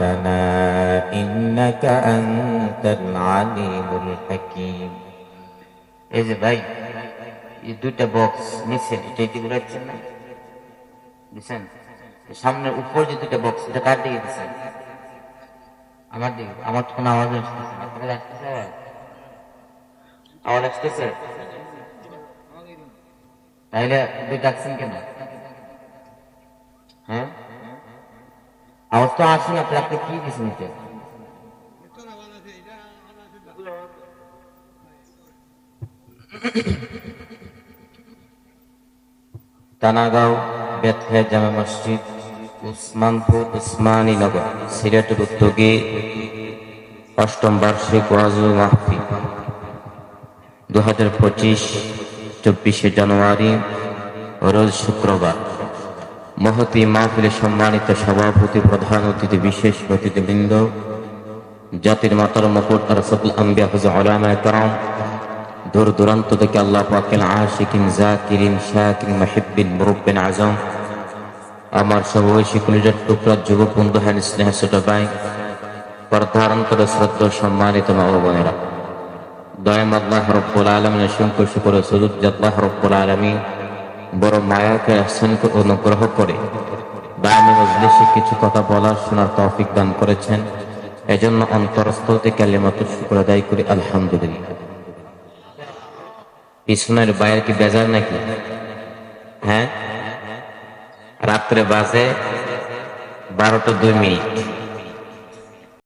ربنا إنك أنت العليم الحكيم এই যে ভাই এই দুইটা বক্স নিচে এটা এটি ঘুরাচ্ছেন না দিচ্ছেন সামনে উপর যে দুইটা বক্স এটা কার দিকে দিচ্ছেন আমার দিকে আমার তো কোনো আওয়াজ আসতেছে না আপনাদের আসতেছে আওয়াজ আওয়াজ আসতেছে তাইলে দুই ডাকছেন কেন তো আসেন আপনি আপনি কি দিচ্ছেন এটা তানাগাঁও বেথে জামে মসজিদ, উসমানপুর, উসমানী নগর সিলেটের উদ্যোগে অষ্টম বার্ষিক ওয়াজু মাহফি। দু হাজার পঁচিশ, চব্বিশে জানুয়ারি, রোজ শুক্রবার। মহতি মাহফিলের সম্মানিত সভাপতি, প্রধান অতিথি, বিশেষ অতিথিবৃন্দ, জাতির মাতার মুকুট রসদুল আম্বিয়া হুজ আলামায় কারণ দূর দূরান্ত থেকে আল্লাহ পাকেল আশিকিন, জাকিরিন শাকিন মাহিবিন মুরব্বিন, আজম, আমার সমবয়সী কুলিজার টুকরা যুব বন্ধু হ্যান স্নেহ ছোট ভাই প্রধারন্তর শ্রদ্ধ সম্মানিত মা বোনেরা। দয়াম আল্লাহ রব্বুল আলমিন শঙ্কর শুকুর সুযোগ আল্লাহ রব্বুল আলমী বড় মায়াকে আহসানকে অনুগ্রহ করে। বায়ানি মজলিসে কিছু কথা বলার শোনার তৌফিক দান করেছেন। এজন্য অন্তরস্থ থেকে কালিমাত শুক্র আদায় করি, আলহামদুলিল্লাহ। পিছনের বাইরে কি বেজার নাকি? হ্যাঁ? রাত্রে বাজে বারোটা দুই মিনিট।